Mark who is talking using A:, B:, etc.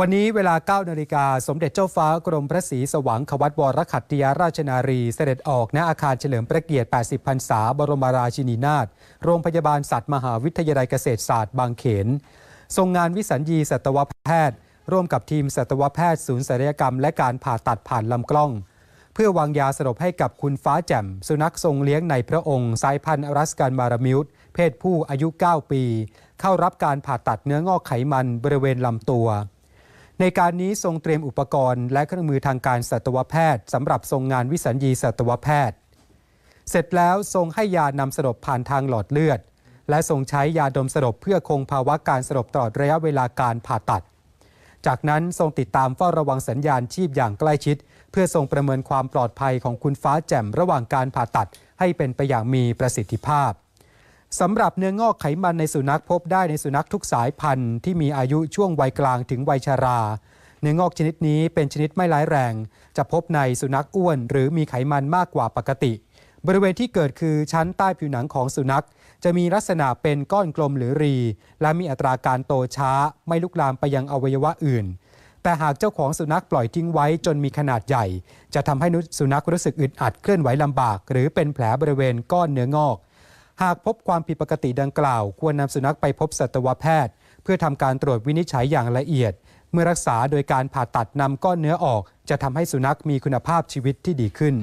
A: วันนี้เวลา 9 นาฬิกา สมเด็จเจ้าฟ้ากรมพระศรีสว่างควัตวรขัตติยาราชนารี เสด็จออกณอาคารเฉลิมพระเกียรติ 80 พรรษา บรมราชินีนาถ โรงพยาบาลสัตว์มหาวิทยาลัยเกษตรศาสตร์บางเขน ทรงงานวิสัญญีสัตวแพทย์ ร่วมกับทีมสัตวแพทย์ศูนย์ศัลยกรรม และการผ่าตัดผ่านลำกล้อง เพื่อวางยาสลบให้กับคุณฟ้าแจ่ม สุนัขทรงเลี้ยงในพระองค์สายพันธุ์อรัสกันมารามิวต์เพศผู้อายุ 9 ปี เข้ารับการผ่าตัดเนื้องอกไขมันบริเวณลำตัว ในการนี้ทรงเตรียมอุปกรณ์ และเครื่องมือทางการสัตวแพทย์สำหรับทรงงานวิสัญญีสัตวแพทย์ เสร็จแล้วทรงให้ยานำสลบผ่านทางหลอดเลือด และทรงใช้ยาดมสลบเพื่อคงภาวะการสลบตลอดระยะเวลาการผ่าตัด จากนั้นทรงติดตามเฝ้าระวังสัญญาณชีพอย่างใกล้ชิด เพื่อทรงประเมินความปลอดภัยของคุณฟ้าแจ่มระหว่างการผ่าตัดให้เป็นไปอย่างมีประสิทธิภาพ สำหรับเนื้องอกไขมันในสุนัขพบได้ในสุนัขทุกสายพันธุ์ที่มีอายุช่วงวัยกลางถึงวัยชารา เนื้องอกชนิดนี้เป็นชนิดไม่ร้ายแรง จะพบในสุนัขอ้วนหรือมีไขมันมากกว่าปกติ บริเวณที่เกิดคือชั้นใต้ผิวหนังของสุนัข จะมีลักษณะเป็นก้อนกลมหรือรี และมีอัตราการโตช้า ไม่ลุกลามไปยังอวัยวะอื่น แต่หากเจ้าของสุนัขปล่อยทิ้งไว้จนมีขนาดใหญ่ จะทำให้สุนัขรู้สึกอึดอัดเคลื่อนไหวลำบาก หรือเป็นแผลบริเวณก้อนเนื้องอก หากพบความผิดปกติดังกล่าว ควรนำสุนัขไปพบสัตวแพทย์ เพื่อทำการตรวจวินิจฉัยอย่างละเอียด เมื่อรักษาโดยการผ่าตัดนำก้อนเนื้อออก จะทำให้สุนัขมีคุณภาพชีวิตที่ดีขึ้น